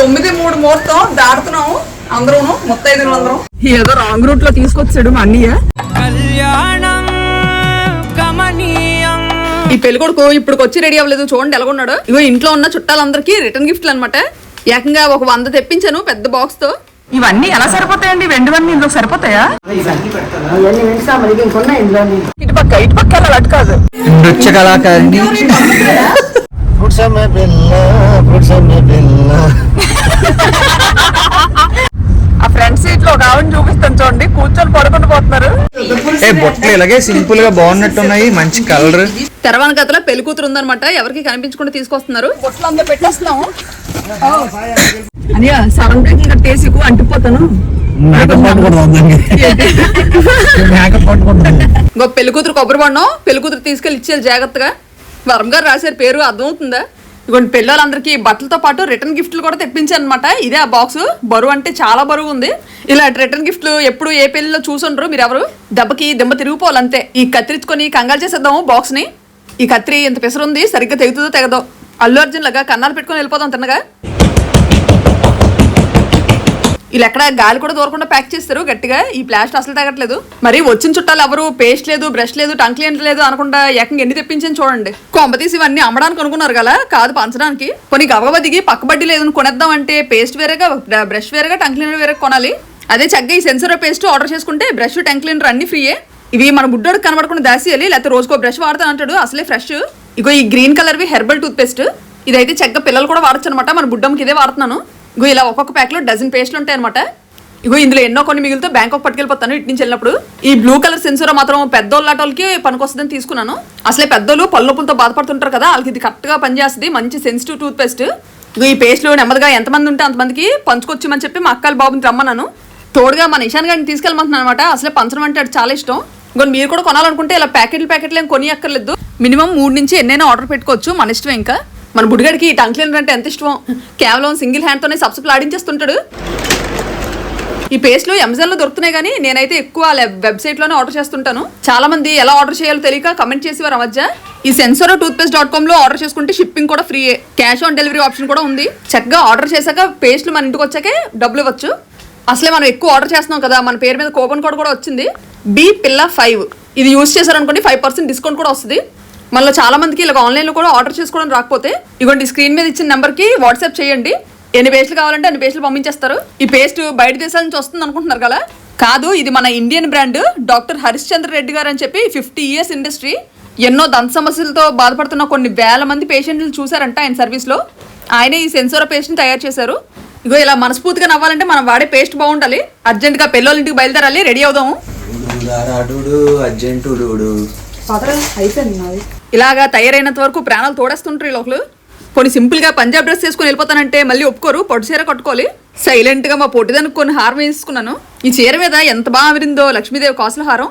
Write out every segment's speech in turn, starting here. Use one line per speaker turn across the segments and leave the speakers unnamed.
తొమ్మిది మూడు ముహూర్తం దాటుతున్నాము అందరూ ముత్తైదులు అందరం. ఏదో రాంగ్ రూట్లో తీసుకొచ్చాడు మా అన్నయ్య.
కళ్యాణం కమనీయం.
ఈ పెళ్ళి కొడుకు ఇప్పుడు వచ్చి రెడీ అవ్వలేదు. చూడండి ఎలాగున్నాడు. ఇగో ఇంట్లో ఉన్న చుట్టాలందరికీ రిటర్న్ గిఫ్ట్లు అనమాట ఏకంగా ఒక వంద తెప్పించాను పెద్ద బాక్స్తో. ఇవన్నీ ఎలా సరిపోతాయండి? వెండివన్నీ ఇందులో సరిపోతాయా? ఇటు పక్క ఇటు పక్క అటు కాదు
నృత్య కళాకారిణి
ఫ్రూట్స్ అమ్మే పిల్ల ఫ్రూట్స్ అమ్మే పిల్ల.
ఆ ఫ్రంట్ సీట్లో ఒక ఆవిడ చూపిస్తాను చూడండి. కూర్చొని పడుకుని పోతున్నారు.
ఏ బొట్టలు ఇలాగే సింపుల్గా బాగున్నట్టున్నాయి. మంచి కలర్.
తెరవన గతలో పెళ్ళి కూతురు ఉందన్నమాట. ఎవరికి కనిపించకుండా తీసుకొస్తున్నారు. బొట్లు అందరూ పెట్టేస్తున్నాము అనియా సడన్ బ్రేక్ అంటిపోతాను.
పట్టుకుంటాం మేకప్ పట్టుకుంటాం
ఇంకో పెళ్ళి కూతురు కొబ్బరి బండం. పెళ్ళి కూతురు తీసుకెళ్ళి ఇచ్చేది జాగ్రత్తగా. వరం గారు రాశారు పేరు అర్థమవుతుందా? ఇటువంటి పిల్లలందరికీ బట్టలతో పాటు రిటర్న్ గిఫ్ట్లు కూడా తెప్పించాను అనమాట ఇదే ఆ బాక్స్ బరువు అంటే చాలా బరువు ఉంది. ఇలాంటి రిటర్న్ గిఫ్ట్లు ఎప్పుడు ఏ పెళ్ళిలో చూసుండ్రు మీరు ఎవరు దెబ్బకి దెబ్బ తిరిగిపోవాలంతే. ఈ కత్తిరించుకొని కంగారు చేసేద్దాము బాక్స్ని. ఈ కత్తి ఎంత పెసరుంది సరిగ్గా తెగుతుందో తెగదో. అల్లు అర్జున్ లాగా కన్నాలు పెట్టుకొని వెళ్ళిపోదాం తిన్నగా. ఇలా ఎక్కడ గాలి కూడా దూరకుండా ప్యాక్ చేస్తారు గట్టిగా. ఈ ప్లాస్టర్ అసలు తగ్గట్లేదు మరి వచ్చిన చుట్టాలు ఎవరు? పేస్ట్ లేదు బ్రష్ లేదు టంగ్ క్లీనర్ లేదు అనకుండా ఏకంగా ఎన్ని తెప్పించని చూడండి. కొంప తీసి ఇవన్నీ అమ్మడానికి అనుకున్నారు కదా? కాదు పంచడానికి. కొన్ని గబగబా దిగి పక్క బడ్డీ లేదని కొనేద్దాం అంటే పేస్ట్ వేరేగా బ్రష్ వేరేగా టంగ్ క్లీనర్ వేరే కొనాలి? అదే చక్కగా ఈ సెన్సర్ పేస్ట్ ఆర్డర్ చేసుకుంటే బ్రష్ టంగ్ క్లీనర్ అన్ని ఫ్రీయే. ఇవి మన బుడ్డోడికి కనబడకుండా దాసియాలి లేకపోతే రోజుకో బ్రష్ వాడతాను అంటాడు అసలే ఫ్రెష్ ఇగో ఈ గ్రీన్ కలర్వి హెర్బల్ టూత్ పేస్ట్ ఇదైతే చక్కగా పిల్లలు కూడా వాడచ్చు అనమాట మన బుడ్డమ్మకి ఇదే వాడుతున్నాను. ఇగో ఇలా ఒక్కొక్క ప్యాక్లో డజన్ పేస్ట్లు ఉంటాయి అనమాట ఇగో ఇందులో ఎన్నో కొన్ని మిగిలితే బ్యాంకాక్ పట్టుకెళ్ళిపోతాను ఇటు నుంచి వెళ్ళినప్పుడు. ఈ బ్లూ కలర్ సెన్సర్ మాత్రం పెద్దోళ్ళకి పనికొస్తుందని తీసుకున్నాను. అసలే పెద్దోళ్ళు పళ్ళొప్పులతో బాధపడుతుంటారు కదా వాళ్ళకి ఇది కరెక్ట్గా పనిచేస్తుంది మంచి సెన్సిటివ్ టూత్ పేస్ట్ ఇగో ఈ పేస్ట్లు నెమ్మదిగా ఎంతమంది ఉంటే అంతమందికి పంచుకొచ్చామని చెప్పి మా అక్కల బాబుని రమ్మన్నాను. తోడుగా మన ఇషాన్ గారిని తీసుకెళ్ళమంటున్నాను అనమాట అసలే పంచడం అంటే అది చాలా ఇష్టం. ఇంకో మీరు కూడా కొనాలనుకుంటే ఇలా ప్యాకెట్లు ప్యాకెట్లు ఏం కొని అక్కర్లేదు మినిమం మూడు నుంచి ఎన్నైనా ఆర్డర్ పెట్టుకోవచ్చు మన ఇష్టం ఇంకా. మన బుడిగడికి ఈ టంగ్ క్లీనర్ అంటే ఎంత ఇష్టం కేవలం సింగిల్ హ్యాండ్తోనే సబ్సిపీలు ఆడించేస్తుంటాడు ఈ పేస్ట్లు అమెజాన్లో దొరుకుతున్నాయి కానీ నేనైతే ఎక్కువ వెబ్సైట్లోనే ఆర్డర్ చేస్తుంటాను. చాలా మంది ఎలా ఆర్డర్ చేయాలో తెలియక కమెంట్ చేసేవారు ఆ మధ్య. ఈ సెన్సర్ టూత్ పేస్ట్ డాట్ కామ్లో ఆర్డర్ చేసుకుంటే షిప్పింగ్ కూడా free cash on delivery option కూడా ఉంది. చక్కగా ఆర్డర్ చేశాక పేస్ట్లు మన ఇంటికి వచ్చాకే డబ్బులు ఇవ్వచ్చు. అసలే మనం ఎక్కువ ఆర్డర్ చేస్తున్నాం కదా మన పేరు మీద కూపన్ కోడ్ కూడా వచ్చింది. బి పిల్ల ఫైవ్. ఇది యూజ్ చేశారనుకోండి ఫైవ్ పర్సెంట్ డిస్కౌంట్ కూడా వస్తుంది. మళ్ళీ చాలా మందికి ఇలా ఆన్లైన్లో కూడా ఆర్డర్ చేసుకోవడం రాకపోతే ఇగోండి స్క్రీన్ మీద ఇచ్చిన నెంబర్కి వాట్సాప్ చేయండి. ఎన్ని పేస్ట్లు కావాలంటే అన్ని పేస్ట్లు పంపించేస్తారు. ఈ పేస్ట్ బయట దేశాల నుంచి వస్తుంది అనుకుంటున్నారు కదా? కాదు ఇది మన Indian brand doctor Harishchandra Reddy garu అని చెప్పి ఫిఫ్టీ ఇయర్స్ ఇండస్ట్రీ ఎన్నో దంత సమస్యలతో బాధపడుతున్న కొన్ని వేల మంది పేషెంట్లు చూసారంట ఆయన సర్వీస్లో ఆయనే ఈ సెన్సోరా పేస్ట్ని తయారు చేశారు. ఇగో ఇలా మనస్ఫూర్తిగా నవ్వాలంటే మనం వాడే పేస్ట్ బాగుండాలి. అర్జెంట్గా పెళ్ళోళ్ళ ఇంటికి బయలుదేరాలి. రెడీ అవుదాము.
అర్జెంటుడు
ఇలాగా తయారైనంత వరకు ప్రాణాలు తోడేస్తుంటారు ఈ లోకలు కొన్ని సింపుల్గా పంజాబ్ డ్రెస్ వేసుకుని వెళ్ళిపోతానంటే మళ్ళీ ఒప్పుకోరు పొట్టు చీర కట్టుకోవాలి. సైలెంట్గా మా పొట్టిదానికి కొన్ని హారం వేసుకున్నాను ఈ చీర మీద ఎంత బాగా ఆవిరిందో లక్ష్మీదేవి కాసుల హారం.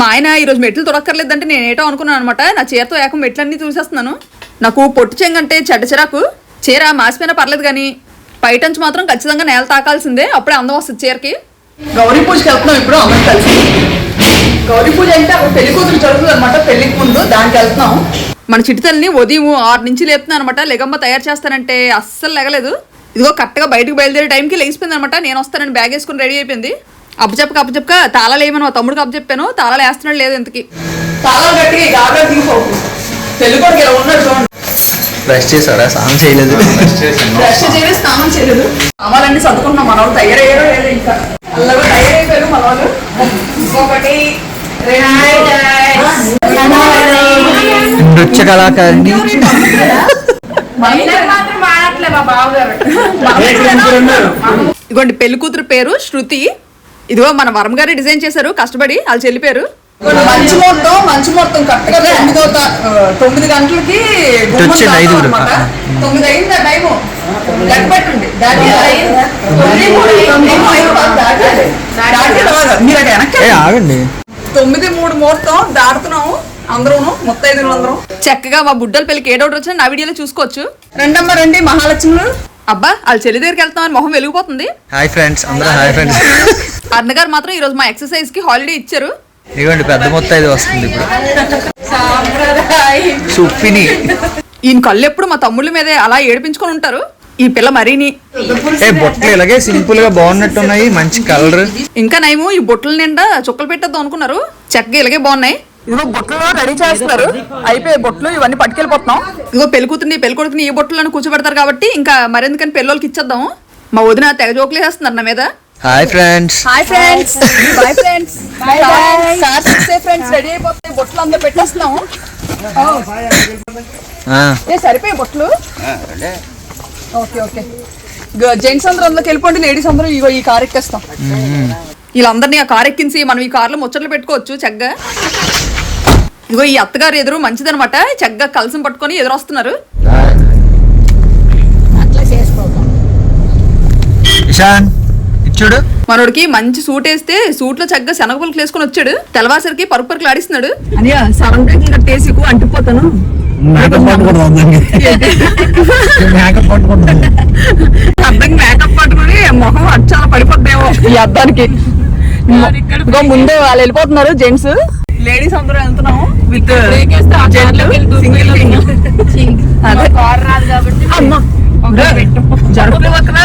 మా ఆయన ఈరోజు మెట్లు తొడక్కర్లేదంటే నేను ఏటో అనుకున్నాను అనమాట నా చీరతో ఏకం మెట్లన్నీ చూసేస్తున్నాను నాకు పొట్టు చెంగ అంటే చెడ్డ చిరాకు. చీర మాసిపోయినా పర్లేదు కానీ పైటంచి మాత్రం ఖచ్చితంగా నేల తాకాల్సిందే. అప్పుడే అందం వస్తుంది చీరకి. గౌరీ పూజకి వెళ్తున్నాం ఇప్పుడు అందరం కలిసి. గౌరీ పూజ అంటే అప్పుడు పెళ్ళి కూతురు జరుగుతుంది అనమాట పెళ్ళికి ముందు దానికి వెళ్తున్నాం. మన చిటితల్ని ఉదయం ఆరు నుంచి లేపుతున్నాను అనమాట లెగమ్మ తయారు చేస్తానంటే అస్సలు లెగలేదు. ఇదిగో కరెక్ట్గా బయటకు బయలుదేరే టైంకి లేచిపోయింది అనమాట నేను వస్తానని బ్యాగ్ వేసుకుని రెడీ అయిపోయింది. అప్పచెప్పక అప్పచెప్పక తాళాలు వేయమని మా తమ్ముడికి అప్పచెప్పాను తాళాలు వేస్తున్నాడు లేదు ఇంతకి. తాళాలు గట్టిగా గాబరా దిగిపోకు పెళ్ళి కొడుకు ఇలా ఉన్నాడు చూడండి.
బ్రష్ చేశారా స్నానం చేయలేదు.
బ్రష్ చేయలేదు స్నానం చేయలేదు. అమ్మాలన్నీ చదువుకుంటున్నాం మన వాళ్ళు తయారయ్యారో లేదు ఇంకా. తయారైపోయారు మన వాళ్ళు ఒకటి
నృత్య కళాకారిణి.
ఇదిగోండి పెళ్ళి కూతురు పేరు శృతి. ఇదిగో మన వరం గారి డిజైన్ చేశారు. కష్టపడి వాళ్ళు చెల్లి పేరు. మంచి ముహూర్తం మంచి ముహూర్తం కరెక్ట్గా తొమ్మిదో ఆ, తొమ్మిది గంటలకి. తొమ్మిది అయిందా టైము? లెక్క పెట్టండి. దాటి. మీరు అటు వెనక్కి
ఏ ఆగండి.
తొమ్మిది మూడు ముహూర్తం దాటుతున్నాము అందరూ ముత్తైదులు అందరం. చక్కగా మా బుడ్డల పెళ్ళికి ఏ డౌట్ వచ్చినా నా వీడియోలో చూసుకోవచ్చు. రెండమ్మ రండి మహాలక్ష్మి అబ్బా వాళ్ళ చెల్లి దగ్గరికి వెళ్తామని మొహం వెలిగిపోతుంది.
హాయ్ ఫ్రెండ్స్ అందరూ హాయ్ ఫ్రెండ్స్.
అన్నగారు మాత్రం ఈ రోజు మా ఎక్సర్సైజ్కి హాలిడే ఇచ్చారు.
ఇదిగోండి పెద్ద మొత్తం ఇది వస్తుంది ఇప్పుడు. సుప్పిని.
ఈయన కళ్ళు ఎప్పుడు మా తమ్ముళ్ళ మీదే అలా ఏడిపించుకొని ఉంటారు. ఈ పిల్ల మరీని.
ఏ బొట్లు ఇలాగే సింపుల్గా బాగున్నట్టు ఉన్నాయి మంచి కలర్.
ఇంకా నయము ఈ బొట్టల నిండా చుక్కలు పెట్టేద్దాం అనుకున్నారు. చక్కగా ఇలాగే బాగున్నాయి. ఇదిగో బొట్టలు రెడీ చేస్తున్నారు. అయిపోయి బొట్లు ఇవన్నీ పట్టుకెళ్ళిపోతున్నాం. ఇదిగో పెళ్ళి కూతుర్ని పెళ్ళి కొడుకుని ఈ బొట్టలను కూర్చోబెడతారు కాబట్టి ఇంకా మరెందుకని పెళ్ళోళ్ళకి ఇచ్చేద్దాము మా వదిన తెగ జోకులు వేస్తున్నారు నా మీద.
Hi friends
hi friends boy friends cars ఇచ్చే ఫ్రెండ్స్ రెడీ అయిపోతాయి బొట్లు అందరూ పెట్టేస్తున్నాము ఏ సరిపోయి బొట్లు ఓకే ఓకే. జెంట్స్ అందరూ అందులోకి వెళ్ళిపోండి లేడీస్ అందరూ ఇగో ఈ కార్ ఎక్కేస్తాం. వీళ్ళందరినీ ఆ కార్ ఎక్కించి మనం ఈ కార్లో ముచ్చట్లు పెట్టుకోవచ్చు చక్కగా ఇగో ఈ అత్తగారు ఎదురు మంచిదనమాట. చక్కగా కలసం పట్టుకొని ఎదురొస్తున్నారు.
చేసుకోవాలి
ఇషాన్ ఇచ్చుడు.
మనోడికి మంచి సూట్ వేస్తే సూట్లో చక్కగా శనగపులకి వేసుకొని వచ్చాడు. తెల్లవాసరికి పరుపు పరుకులు ఆడిస్తున్నాడు. అని సడన్ బ్రేకింగ్ కట్టేసి అంటిపోతాను
మేకప్ మేకప్ పట్టుకుంటాం
అర్థం మేకప్ పట్టుకుని మొహం అచ్చాల పడిపోద్దేమో. ఈ అద్దానికి. ముందే వాళ్ళు వెళ్ళిపోతున్నారు జెంట్స్. లేడీస్ అందరూ వెళ్తున్నాము. విత్ సింగిల్ అదే.
కార్ రాదు కాబట్టి
అమ్మా జరుపులు పక్కన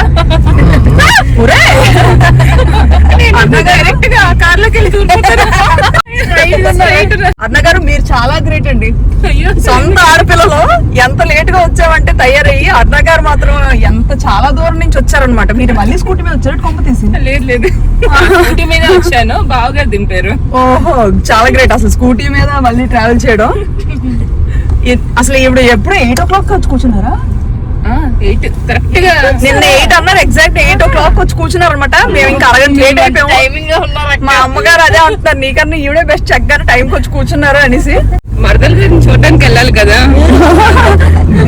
డైరెక్ట్గా కార్లోకి వెళ్ళి అన్నగారు మీరు చాలా గ్రేట్ అండి. సొంత ఆడపిల్లలు ఎంత లేట్గా వచ్చామంటే తయారయ్యి అన్నగారు మాత్రం ఎంత చాలా దూరం నుంచి వచ్చారనమాట మీరు మళ్ళీ స్కూటీ మీద వచ్చారు? కొంప తీసి.
లేదు లేదు. స్కూటీ మీద వచ్చాను. బావగారు దింపారు.
ఓహో చాలా గ్రేట్ అసలు స్కూటీ మీద మళ్ళీ ట్రావెల్ చేయడం. అసలు ఇప్పుడు ఎప్పుడు ఎయిట్ ఓ క్లాక్ వచ్చి కూర్చున్నారా?
ఎయిట్ కరెక్ట్గా.
నిన్న ఎయిట్ అన్నారు ఎగ్జాక్ట్ ఎయిట్ ఓ క్లాక్ వచ్చి కూర్చున్నారు అనమాట మేము ఇంకా అరగంట లేట్ అయిపోయాము.
టైమింగ్
మా అమ్మగారు అదే అంటున్నారు నీకన్నా ఈవిడే బెస్ట్ చక్కగా టైంకి వచ్చి కూర్చున్నారు అనేసి.
మరదల గురించి చూడడానికి వెళ్ళాలి కదా.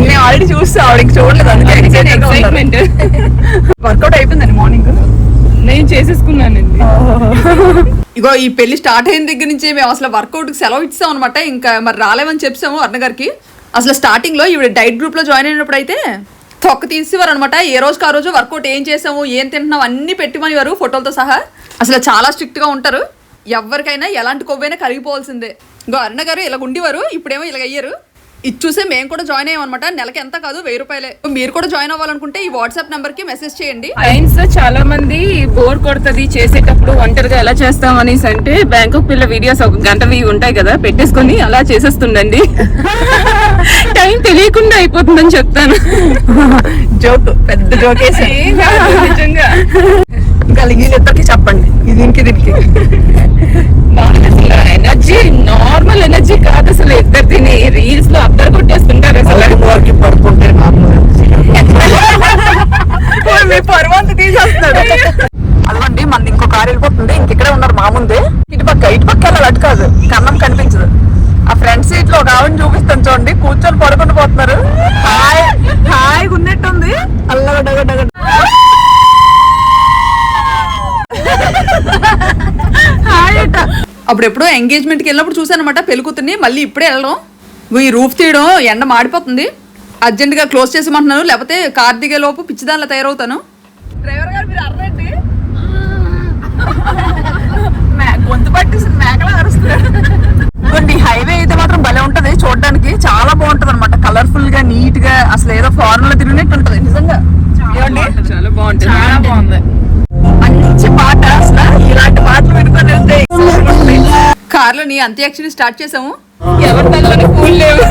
నేను ఆల్రెడీ చూస్తే ఆవిడకి చూడలేదు అందుకే
ఎక్సైట్మెంట్
వర్కౌట్ అయిపోయిందండి మార్నింగ్
నేను చేసేసుకున్నానండి.
ఇగో ఈ పెళ్ళి స్టార్ట్ అయిన దగ్గర నుంచి మేము అసలు వర్కౌట్కి సెలవు ఇచ్చాం అనమాట ఇంకా మరి రాలేమని చెప్పాము అన్న గారికి. అసలు స్టార్టింగ్లో ఈవిడ డైట్ గ్రూప్లో జాయిన్ అయినప్పుడు అయితే తొక్క తీసేవారు అనమాట ఏ రోజుకి ఆ రోజు వర్కౌట్ ఏం చేసాము ఏం తింటున్నాం అన్ని పెట్టిమనివారు ఫోటోలతో సహా. అసలు చాలా స్ట్రిక్ట్గా ఉంటారు. ఎవరికైనా ఎలాంటి కొవ్వైనా కరిగిపోవాల్సిందే. ఇంకో అరుణ గారు ఇలా ఉండేవారు ఇప్పుడేమో ఇలా అయ్యారు ఇది చూసే మేము కూడా జాయిన్ అయ్యాం అనమాట నెలకి ఎంత కాదు వెయ్యి రూపాయలే. మీరు కూడా జాయిన్ అవ్వాలనుకుంటే ఈ వాట్సాప్ నెంబర్కి మెసేజ్ చేయండి.
ఫ్రెండ్స్ చాలా మంది బోర్ కొడుతుంది చేసేటప్పుడు ఒంటరిగా ఎలా చేస్తాం అనేసి అంటే బ్యాంకాక్ పిల్ల వీడియోస్ ఒక గంటవి ఉంటాయి కదా పెట్టేసుకొని అలా చేసేస్తుండండి. టైం తెలియకుండా అయిపోతుందని చెప్తాను.
జోక్ పెద్ద జోక్
నిజంగా.
కలిగి చెప్పండి. ఇది దీనికి. దీనికి
ఎనర్జీ నార్మల్ ఎనర్జీ కాదు అసలు. ఇద్దరు తిని రీల్స్లో అద్దరు కొట్టేస్తుంటారు అసలు.
వరకు పడుకుంటే
పరువంత తీసేస్తాడు అదిగోండి మంది ఇంకో కారు వెళ్ళిపోతుంది. ఇంక ఇక్కడే ఉన్నారు మా ముందే. ఇటు పక్క ఇటు పక్క వెళ్ళాలి అటు కాదు. కన్నం కనిపించదు. ఆ ఫ్రంట్ సీట్లో ఒక ఆవిడని చూపిస్తాను చూడండి. కూర్చొని పడుకుంటూ పోతున్నారు. హాయ్ హాయ్ ఉన్నట్టుంది. హాయ్ అప్పుడు ఎప్పుడో ఎంగేజ్మెంట్కి వెళ్ళినప్పుడు చూసాను అనమాట పెళ్ళి కూతుర్ని. మళ్ళీ ఇప్పుడే వెళ్ళడం. ఈ రూఫ్ తీయడం ఎండ మాడిపోతుంది. అర్జెంట్గా క్లోజ్ చేసేమంటున్నాను లేకపోతే కార్ దిగే లోపు పిచ్చిదానిలా తయారవుతాను. డ్రైవర్ గారు మీరు అర్రండి. గొంతు పట్టేసి మేకలా అరుస్తున్నాడు. ఇదిగోండి హైవే అయితే మాత్రం భలే ఉంటది చూడడానికి. చాలా బాగుంటది అనమాట కలర్ఫుల్గా నీట్గా అసలు ఏదో ఫారెన్లో తిరిగినట్టు ఉంటది. నిజంగా.
చాలా బాగుంటుంది. చాలా బాగుంది.
నీ అంత్యాక్షరి స్టార్ట్ చేసాము
ఎవరి తల్లని పూలు లేవు?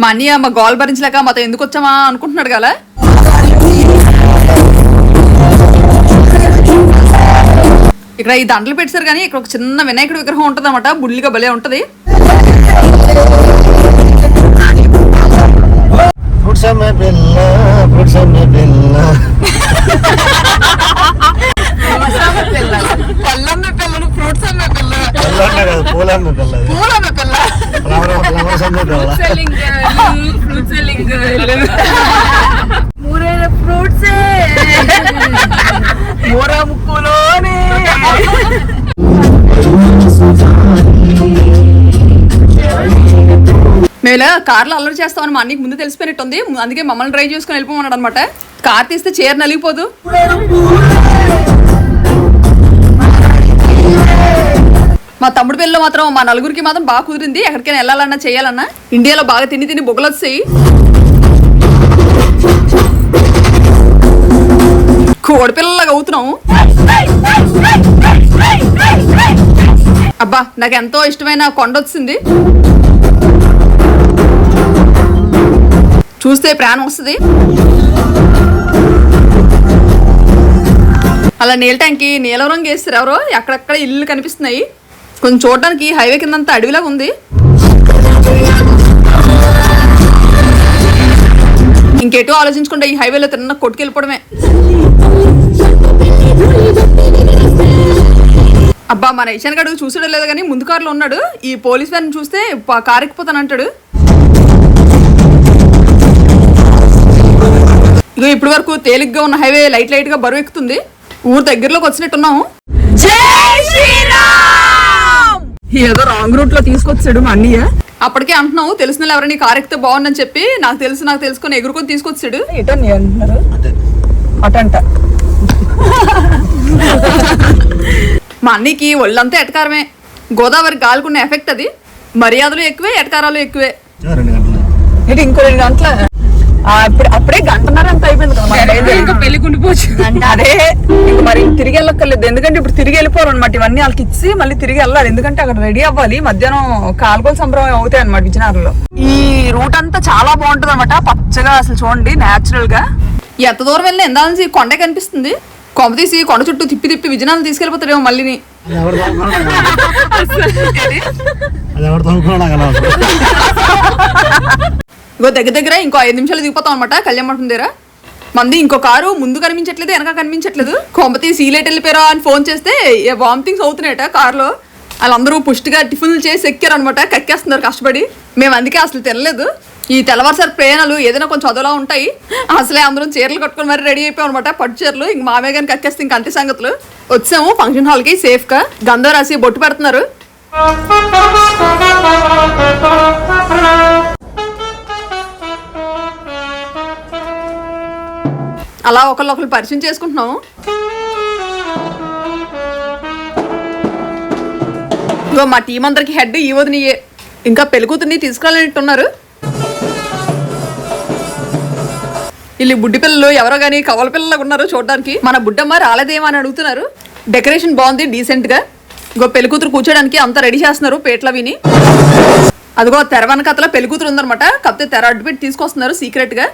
మా అన్నయ్య మా గోల్ భరించలేక మాతో ఎందుకు వచ్చామా అనుకుంటున్నాడు కదా? ఇక్కడ ఈ దండలు పెట్టారు కానీ ఇక్కడ ఒక చిన్న వినాయకుడి విగ్రహం ఉంటుంది అనమాట బుల్లిగా భలే ఉంటది.
పిల్ల పిల్ల.
పిల్లలు ఫ్రూట్స్ పిల్ల.
పిల్ల పిల్ల. ఫ్లవర్స్ పిల్ల.
Selling
fruits. మూర ముక్కులోనే. మేము ఇలా కార్లో అల్లరి చేస్తామని మా అన్నకి ముందు తెలిసిపోయినట్టుంది. అందుకే మమ్మల్ని డ్రైవ్ చేసుకుని వెళ్ళిపోమన్నాడు అనమాట కార్ తీస్తే చీర నలిగిపోదు. మా తమ్ముడు పిల్లలు మాత్రం మా నలుగురికి మాత్రం బాగా కుదిరింది. ఎక్కడికైనా వెళ్ళాలన్నా చేయాలన్నా. ఇండియాలో బాగా తిని తిని బొగ్గలు వచ్చాయి కోడిపిల్లలాగా అవుతున్నాము అబ్బా నాకు ఎంతో ఇష్టమైన కొండ వచ్చింది చూస్తే ప్రాణం వస్తుంది. అలా నీళ్ళటానికి నీలం రంగు వేస్తారు ఎవరో. అక్కడక్కడ ఇల్లు కనిపిస్తున్నాయి. కొంచెం చూడడానికి హైవే కిందంతా అడవిలాగా ఉంది. ఇంకెటో ఆలోచించకుండా ఈ హైవేలో తిన్న కొట్టుకెళ్ళిపోవడమే. అబ్బా మన ఇషాన్ గడు చూసాడో లేదు కానీ ముందు కారులో ఉన్నాడు. ఈ పోలీస్ వ్యాన్ చూస్తే కారు ఎక్కిపోతానంటాడు ఇగో ఇప్పటి వరకు తేలిగ్గా ఉన్న హైవే లైట్ లైట్గా బరువు ఎక్కుతుంది. ఊరు దగ్గరలోకి వచ్చినట్టున్నాం ఏదో రాంగ్ రూట్లో తీసుకొచ్చాడు మా అన్నయ్య. అప్పటికే అంటున్నావు తెలిసిన ఎవరైనా కార్ ఎక్కితే బాగుందని చెప్పి నాకు తెలుసు నాకు తెలుసుకొని ఎగురుకొని తీసుకొచ్చాడు. అంటున్నారు? అటంట. మా అన్నయ్యకి ఒళ్ళంతా ఎటకారమే. గోదావరి గాలుకున్న ఎఫెక్ట్ అది. మర్యాదలు ఎక్కువే ఎటకారాలు ఎక్కువే.
రెండు గంటలు.
ఇటు ఇంకో రెండు గంటల? అప్పుడే అప్పుడే గంటన్నర అంత అయిపోయింది కదా
పెళ్ళి కుండిపోవచ్చు
అదే ఇంక మరి తిరిగి వెళ్ళక్కర్లేదు. ఎందుకంటే ఇప్పుడు తిరిగి వెళ్ళిపోవాలన్నమాట. ఇవన్నీ వాళ్ళకి ఇచ్చి మళ్ళీ తిరిగి వెళ్ళాలి. ఎందుకంటే అక్కడ రెడీ అవ్వాలి. మధ్యాహ్నం కాల్గోలు సంబరం అవుతాయి అనమాట విజయనగరంలో. ఈ రూట్ అంతా చాలా బాగుంటుంది అనమాట పచ్చగా అసలు చూడండి నేచురల్గా. ఎంత దూరం వెళ్ళినా ఎంత నుంచి కొండ కనిపిస్తుంది. కొంప తీసి కొండ చుట్టూ తిప్పి తిప్పి విజయనగరం తీసుకెళ్ళిపోతాడేమో మళ్ళీని ఇగో దగ్గర దగ్గర ఇంకో ఐదు నిమిషాలు దిగిపోతాం అనమాట కళ్యాణమఠం దగ్గర. మంది ఇంకో కారు ముందు కనిపించట్లేదు వెనక కనిపించట్లేదు. కొంపతి సీలేట్ వెళ్ళిపోయారా అని ఫోన్ చేస్తే వామిటింగ్స్ అవుతున్నాయట కారులో. వాళ్ళందరూ పుష్టిగా టిఫిన్లు చేసి ఎక్కారు అనమాట కక్కేస్తున్నారు కష్టపడి. మేము అందుకే అసలు తినలేదు. ఈ తెల్లవారుసారి ప్రయాణాలు ఏదైనా కొంచెం చదువులా ఉంటాయి. అసలే అందరం చీరలు కట్టుకొని మరి రెడీ అయిపోయాం అనమాట పట్టు చీరలు ఇంక మామే కానీ కక్కేస్తే ఇంక అంతే సంగతులు. వచ్చాము ఫంక్షన్ హాల్కి సేఫ్గా గంధం రాసి బొట్టు పెడుతున్నారు. అలా ఒకళ్ళు పరిచయం చేసుకుంటున్నాము. ఇగో మా టీం అందరికి హెడ్ ఈ వదినయే ఇంకా పెళ్ళికూతుర్ని తీసుకురాలన్నట్టున్నారు వీళ్ళు బుడ్డి పిల్లలు ఎవరో కానీ కవల పిల్లలు ఉన్నారు చూడడానికి. మన బుడ్డమ్మ రాలేదేమో అని అడుగుతున్నారు. డెకరేషన్ బాగుంది డీసెంట్గా. ఇగో పెళ్ళికూతురు కూర్చోడానికి అంతా రెడీ చేస్తున్నారు పేట్ల విని. అదిగో తెర కథలో పెళ్ళికూతురు ఉందనమాట కాకపోతే తెర అడ్డు పెట్టి తీసుకొస్తున్నారు సీక్రెట్గా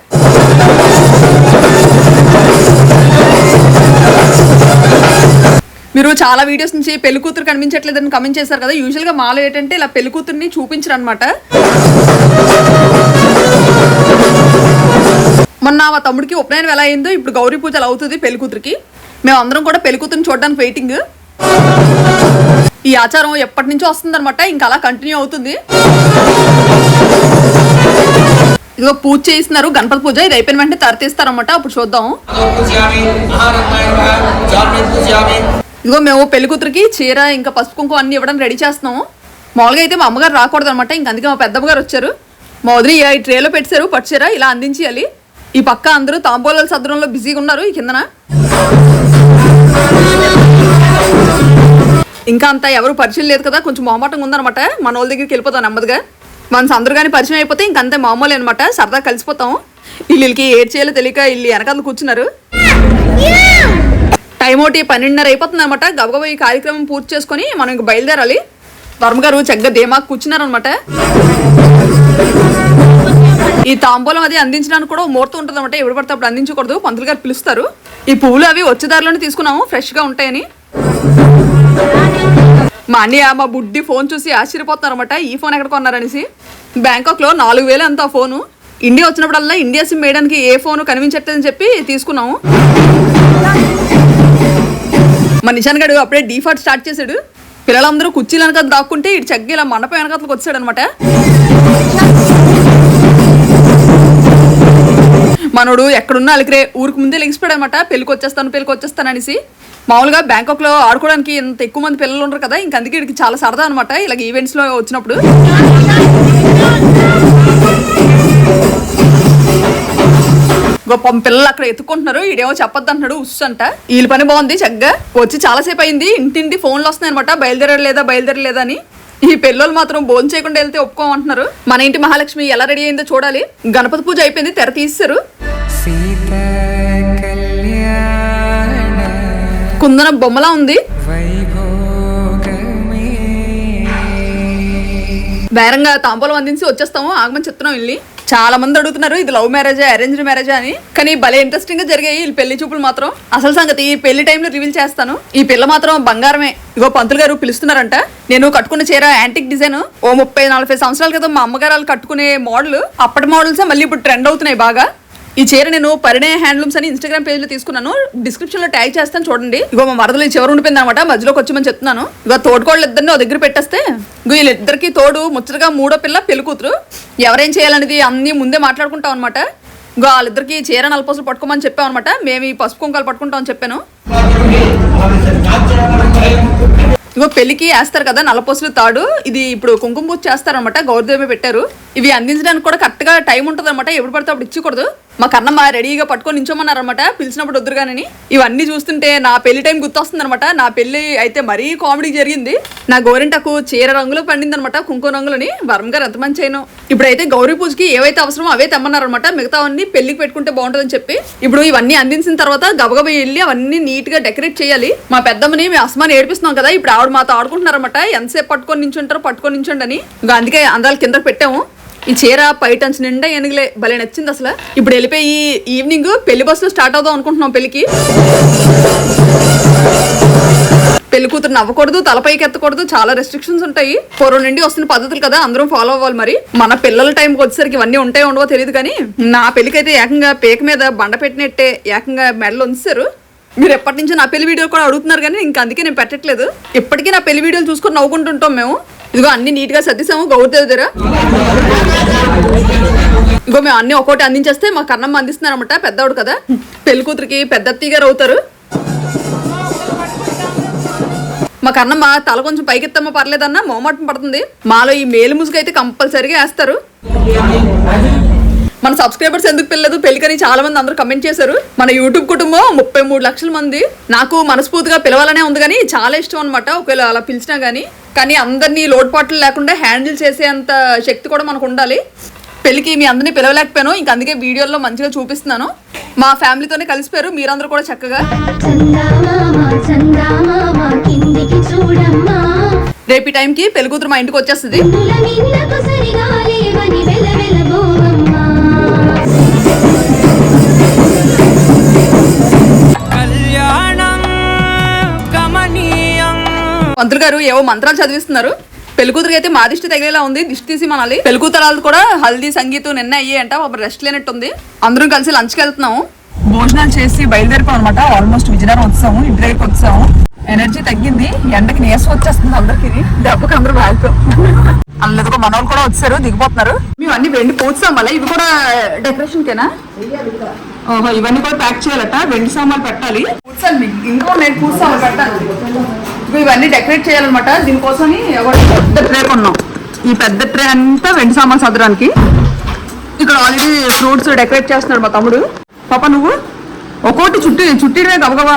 మీరు చాలా వీడియోస్ నుంచి పెళ్ళి కూతురు కనిపించట్లేదని కమెంట్ చేశారు కదా. యూజువల్గా మాలో ఏంటంటే ఇలా పెళ్ళి కూతుర్ని చూపించరు అనమాట మొన్న మా తమ్ముడికి ఉపనయనం ఎలా అయిందో ఇప్పుడు గౌరీ పూజలు అవుతుంది పెళ్ళి కూతురికి. మేము అందరం కూడా పెళ్ళి కూతురుని చూడడానికి వెయిటింగ్ ఈ ఆచారం ఎప్పటి నుంచో వస్తుందన్నమాట. ఇంకా అలా కంటిన్యూ అవుతుంది. ఇదిగో పూజ చేస్తున్నారు. గణపతి పూజ. ఇది అయిపోయిన వెంటనే తరతీస్తారన్నమాట. అప్పుడు చూద్దాం. ఇదిగో మేము పెళ్ళి కూతురికి చీర ఇంకా పసుపు కుంకుమ అన్ని ఇవ్వడం రెడీ చేస్తున్నాము మామూలుగా అయితే మా అమ్మగారు రాకూడదు అనమాట ఇంకా అందుకే మా పెద్దమ్మ గారు వచ్చారు. మా వదిలి ఈ ట్రేలో పెట్టారు. పట్టు చీర ఇలా అందించేయాలి. ఈ పక్క అందరూ తాంబూలాల సద్రంలో బిజీగా ఉన్నారు ఈ కిందన. ఇంకా అంత ఎవరు పరిచయం లేదు కదా. కొంచెం మొహమాటంగా ఉందన్నమాట. మన వాళ్ళ దగ్గరికి వెళ్ళిపోతాను నెమ్మదిగా. మనసు అందరూ కానీ పరిచయం అయిపోతే ఇంకంతే మామూలు అనమాట సరదా కలిసిపోతాం. వీళ్ళకి ఏడ్ చేయాలో తెలియక వీళ్ళు వెనకాల కూర్చున్నారు. టైం ఒకటి పన్నెండున్నర అయిపోతుంది అనమాట గబగబా ఈ కార్యక్రమం పూర్తి చేసుకొని మనం ఇంక బయలుదేరాలి. వర్మ గారు చక్కగా ధీమాకు కూర్చున్నారనమాట ఈ తాంబూలం అది అందించడానికి కూడా ముహూర్తం ఉంటుంది అనమాట ఎవరు పడితే అప్పుడు అందించకూడదు. పంతులు గారు పిలుస్తారు. ఈ పువ్వులు అవి వచ్చే దారిలోనే తీసుకున్నాము ఫ్రెష్గా ఉంటాయని. మా అన్నయ్య మా బుడ్డి ఫోన్ చూసి ఆశ్చర్యపోతున్నారు అనమాట ఈ ఫోన్ ఎక్కడ కొన్నారనేసి. బ్యాంకాక్లో నాలుగు వేలు ఎంత ఫోను? ఇండియా వచ్చినప్పుడల్లా ఇండియా సిమ్ వేయడానికి ఏ ఫోన్ కనిపించట్లేదని చెప్పి తీసుకున్నాము. మా నిషాన్ గడు అప్పుడే డీఫాల్ట్ స్టార్ట్ చేశాడు. పిల్లలందరూ కుర్చీలు వెనక దాక్కుంటే ఇటు చగ్గి ఇలా మండపం వెనకతలకు వచ్చాడు అనమాట మనోడు ఎక్కడున్నా అలికిరే ఊరికి ముందే లెగిసిపోయాడు అనమాట పెళ్ళికి వచ్చేస్తాను పెళ్ళికి వచ్చేస్తాను అనేసి మామూలుగా బ్యాంకాక్లో ఆడుకోవడానికి ఇంత ఎక్కువ మంది పిల్లలు ఉండరు కదా ఇంక అందుకే ఇక్కడికి చాలా సరదా అనమాట. ఇలాగ ఈవెంట్స్లో వచ్చినప్పుడు. గొప్ప పిల్లలు అక్కడ ఎత్తుకుంటున్నారు ఈడేమో చెప్పొద్దు అంటున్నాడు ఉస్సు అంట. వీళ్ళ పని బాగుంది చక్కగా. వచ్చి చాలాసేపు అయింది ఇంటింటి ఫోన్లు వస్తున్నాయి అనమాట. బయలుదేరలేదా బయలుదేరలేదా అని. ఈ పిల్లలు మాత్రం భోజనం చేయకుండా వెళ్తే ఒప్పుకోమంటున్నారు. మన ఇంటి మహాలక్ష్మి ఎలా రెడీ అయిందో చూడాలి. గణపతి పూజ అయిపోయింది తెర తీస్తారు కుందన బొమ్మలా ఉంది. బేరంగా తాంబూలం అందించి వచ్చేస్తాము. ఆగమని చెప్తున్నాం వెళ్ళి చాలా మంది అడుగుతున్నారు ఇది లవ్ మ్యారేజ్ అరేంజ్డ్ మ్యారేజ్ అని. కానీ భలే ఇంట్రెస్టింగ్గా జరిగాయి ఈ పెళ్ళి చూపులు మాత్రం. అసలు సంగతి ఈ పెళ్ళి టైంలో రివీల్ చేస్తాను. ఈ పిల్ల మాత్రం బంగారమే. ఇగో పంతులు గారు పిలుస్తున్నారంట. నేను కట్టుకున్న చీర యాంటిక్ డిజైన్ ఓ ముప్పై నలభై సంవత్సరాల క్రితం మా అమ్మగారు వాళ్ళు కట్టుకునే మోడల్ అప్పటి మోడల్సే మళ్ళీ ఇప్పుడు ట్రెండ్ అవుతున్నాయి బాగా. ఈ చీర నేను పరిణయ హ్యాండ్లూమ్స్ అని ఇన్స్టాగ్రామ్ పేజ్లో తీసుకున్నాను. డిస్క్రిప్షన్లో ట్యాగ్ చేస్తాను చూడండి. ఇగో మా మరదలు ఈ చివరి ఉండిపోయింది అనమాట మధ్యలోకి వచ్చి చెప్తున్నాను. ఇగో తోడుకోళ్ళు ఇద్దరిని ఒక దగ్గర పెట్టేస్తే వీళ్ళిద్దరికి తోడు ముచ్చటగా మూడో పిల్ల పెళ్ళి కూతురు. ఎవరేం చేయాలనేది అన్ని ముందే మాట్లాడుకుంటాం అనమాట ఇగో వాళ్ళిద్దరికి చీర నలపసులు పట్టుకోమని చెప్పాం అనమాట మేము ఈ పసుపు కుంకాలు పట్టుకుంటాం అని చెప్పాను. ఇగో పెళ్ళికి వేస్తారు కదా నలపోసులు తాడు. ఇది ఇప్పుడు కుంకుమ పూజ చేస్తారనమాట గౌరదేవి పెట్టారు. ఇవి అందించడానికి కూడా కరెక్ట్గా టైం ఉంటుంది అనమాట ఎప్పుడు పడితే అప్పుడు ఇచ్చకూడదు. మా కన్నమ్మ రెడీగా పట్టుకొని నించోమన్నారనమాట పిలిచినప్పుడు వద్దురుగానని ఇవన్నీ చూస్తుంటే నా పెళ్ళి టైం గుర్తొస్తుంది అనమాట నా పెళ్ళి అయితే మరీ కామెడీ జరిగింది. నా గోరింటకు చీర రంగులో పండింది అనమాట కుంకుమ రంగులని. వరం గారు ఎంత మంచి అయినా ఇప్పుడైతే గౌరీ పూజకి ఏవైతే అవసరమో అవే తెమ్మన్నారనమాట మిగతావన్నీ పెళ్ళికి పెట్టుకుంటే బాగుంటుందని చెప్పి. ఇప్పుడు ఇవన్నీ అందించిన తర్వాత గబగబా వెళ్ళి అవన్నీ నీట్గా డెకరేట్ చేయాలి. మా పెద్దమ్మని మేము అస్మాన్ ఏడిపిస్తున్నాం కదా ఇప్పుడు ఆవిడ మాతో ఆడుకుంటున్నారనమాట ఎంతసేపు పట్టుకొని నించుంటారో పట్టుకొని నించండి అని. అందుకే అందాల కింద పెట్టాము. ఈ చీర పైటన్స్ నిండా ఎనగలే. భలే నచ్చింది అసలు. ఇప్పుడు వెళ్ళిపోయి ఈవినింగ్ పెళ్ళి బస్సులో స్టార్ట్ అవుదాం అనుకుంటున్నాం పెళ్ళికి పెళ్ళి కూతురు నవ్వకూడదు తలపైకి ఎత్తకూడదు చాలా రెస్ట్రిక్షన్స్ ఉంటాయి. పూర్వం నుండి వస్తున్న పద్ధతులు కదా అందరం ఫాలో అవ్వాలి మరి. మన పిల్లల టైంకి వచ్చేసరికి ఇవన్నీ ఉంటాయో ఉండవో తెలియదు కానీ నా పెళ్ళికైతే ఏకంగా పేక మీద బండ పెట్టినట్టే ఏకంగా మెడలు ఉంచారు. మీరు ఎప్పటి నుంచో నా పెళ్ళి వీడియో కూడా అడుగుతున్నారు కానీ ఇంకా అందుకే నేను పెట్టట్లేదు. ఇప్పటికీ నా పెళ్ళి వీడియోలు చూసుకొని నవ్వుకుంటుంటాం మేము. ఇదిగో అన్ని నీట్గా సర్దిసాము గౌరదేవి దగ్గర ఇగో మేము అన్ని ఒక్కోటి అందించేస్తే మా కన్నమ్మ అందిస్తున్నారన్నమాట పెద్దవాడు కదా. పెళ్ళి కూతురికి పెద్ద అత్తయ్య గారు అవుతారు. మా కన్నమ్మ తల కొంచెం పైకెత్తమ్మ పర్లేదన్నా మోమాటం పడుతుంది. మాలో ఈ మేలు ముసుగు అయితే కంపల్సరీగా వేస్తారు. మన సబ్స్క్రైబర్స్ ఎందుకు పెళ్ళదు పెళ్ళికని చాలా మంది అందరూ కమెంట్ చేశారు. మన యూట్యూబ్ కుటుంబం ముప్పై మూడు లక్షల మంది. నాకు మనస్ఫూర్తిగా పిలవాలనే ఉంది కానీ చాలా ఇష్టం అనమాట ఒకవేళ అలా పిలిచినా కానీ కానీ అందరినీ లోటుపాట్లు లేకుండా హ్యాండిల్ చేసేంత శక్తి కూడా మనకు ఉండాలి. పెళ్ళికి మీ అందరినీ పిలవలేకపోయాను. ఇంక అందుకే వీడియోలో మంచిగా చూపిస్తున్నాను. మా ఫ్యామిలీతోనే కలిసిపోయారు. మీరందరూ కూడా చక్కగా. రేపు టైంకి పెళ్ళి కూతురు మా ఇంటికి వచ్చేస్తుంది. మంత్రులు గారు ఏవో మంత్రాలు చదివిస్తున్నారు. పెళ్ళికూతురికి అయితే మా దిష్టి తగిలేలా ఉంది. దిష్టి తీసి మనాలి. పెళ్ళికూతురాలు కూడా హల్దీ సంగీతం నిన్న అయ్యి అంట ఒక రెస్ట్ లేనట్టుంది. అందరం కలిసి లంచ్కి వెళ్తున్నాము. భోజనాలు చేసి బయలుదేరిపోం అనమాట ఆల్మోస్ట్ విజయనగరం వచ్చాము. ఇంటి దగ్గరికి వచ్చాము. ఎనర్జీ తగ్గింది. ఎండకి నీరసం వచ్చేస్తుంది అందరికి. దెబ్బకి అందరూ బాగుతాం అందులో మన వాళ్ళు కూడా వచ్చారు. దిగిపోతున్నారు. మేము అన్ని వెండి పూస్తాం మళ్ళీ. ఇవి కూడా డెకరేషన్ కేనా? ఓహో ఇవన్నీ కూడా ప్యాక్ చేయాలట. వెండి సామాన్లు పెట్టాలి. కూర్చోండి మీకు ఇంకా నేను పూస్తాను పెట్టాలి. ఇగో ఇవన్నీ డెకరేట్ చేయాలన్నమాట. దీనికోసం ఒకటి పెద్ద ట్రే కొన్నాం. ఈ పెద్ద ట్రే అంతా వెండి సామాన్ సదరానికి. ఇక్కడ ఆల్రెడీ ఫ్రూట్స్ డెకరేట్ చేస్తున్నాడు మా తమ్ముడు. పాప నువ్వు? ఒక్కోటి చుట్టి చుట్టిడే గబగబా.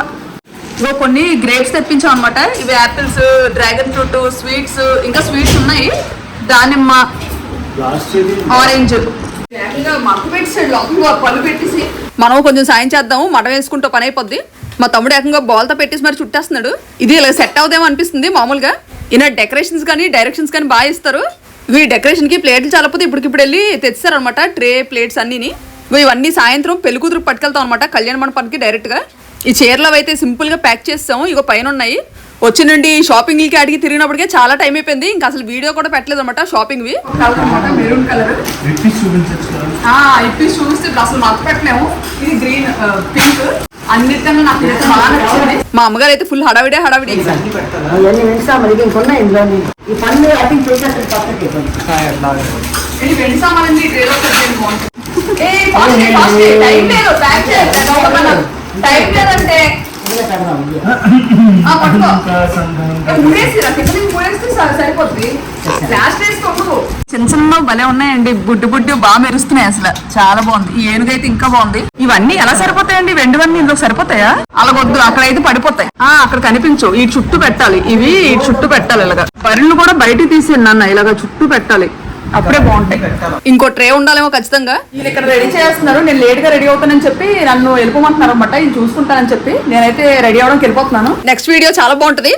ఇగో కొన్ని గ్రేప్స్ తెప్పించాం అనమాట ఇవి యాపిల్స్ డ్రాగన్ ఫ్రూట్ స్వీట్స్ ఇంకా స్వీట్స్ ఉన్నాయి. దానిమ్మ ఆరెంజ్. పెట్టేసాడు లోపల పళ్ళు పెట్టేసి. మనం కొంచెం సాయం చేద్దాము మట వేసుకుంటూ పని అయిపోద్ది. మా తమ్ముడు ఏకంగా బాల్తో పెట్టేసి మరి చుట్టేస్తున్నాడు. ఇది ఇలా సెట్ అవుదేమో అనిపిస్తుంది మామూలుగా. ఈయన డెకరేషన్స్ కానీ డైరెక్షన్స్ కానీ బాగా ఇస్తారు. ఇవి డెకరేషన్కి ప్లేట్లు చాలకపోతే ఇప్పటికిప్పుడు వెళ్ళి తెచ్చారనమాట ట్రే ప్లేట్స్ అన్నీని. ఇవి ఇవన్నీ సాయంత్రం పెళ్ళి కూతురు పట్టుకెళ్తాం అనమాట కళ్యాణ మండపానికి డైరెక్ట్గా. ఈ చీరలు అయితే సింపుల్గా ప్యాక్ చేస్తాము ఇగో పైన ఉన్నాయి. వచ్చి నుండి షాపింగ్కి అడిగి తిరిగినప్పటికే చాలా టైం అయిపోయింది. ఇంకా అసలు వీడియో కూడా పెట్టలేదు అనమాట షాపింగ్వి మెరూన్ కలర్. ఇప్పి అసలు మత పెట్టలేము. ఇది గ్రీన్ పింక్. అన్నిటికన్నా నాకు ఇది బాగా నచ్చింది. మా అమ్మగారు అయితే ఫుల్ హడావిడే. హడావిడి
అవన్నీ వెంటనే మరి ఇంకొన్నా ఇందులో ఈ పన్ను అటింగ్ చేసేస్తారు పక్కకి.
ఇది వెండి సామాన్లు ట్రేలో పెట్టండి బాగుంటుంది. ఏ ఫాస్ట్ ఫాస్ట్ టైం లేదు ప్యాక్ చేయాలి టైం లేదంటే చిన్న చిన్న భలే ఉన్నాయండి. బుడ్డు బుడ్డు బాగా మెరుస్తున్నాయి అసలు. చాలా బాగుంది. ఈ ఏనుగైతే ఇంకా బాగుంది. ఇవన్నీ ఎలా సరిపోతాయండి? వెండివన్నీ ఇందులో సరిపోతాయా? అలాగొద్దు అక్కడైతే పడిపోతాయి. ఆ అక్కడ కనిపించు. ఈ చుట్టూ పెట్టాలి. ఇవి ఈ చుట్టూ పెట్టాలి ఇలాగా. బరిలు కూడా బయటికి తీసేయండి నాన్న. ఇలాగ చుట్టూ పెట్టాలి. అప్పుడే బాగుంటాయి. ఇంకో ట్రే ఉండాలేమో ఖచ్చితంగా. వీళ్ళు ఇక్కడ రెడీ చేస్తున్నారు. నేను లేట్గా రెడీ అవుతానని చెప్పి నన్ను వెళ్ళిపోమంటున్నారు అనమాట ఇది చూసుకుంటానని చెప్పి నేనైతే రెడీ అవడానికి వెళ్ళిపోతున్నాను. నెక్స్ట్ వీడియో చాలా బాగుంటది.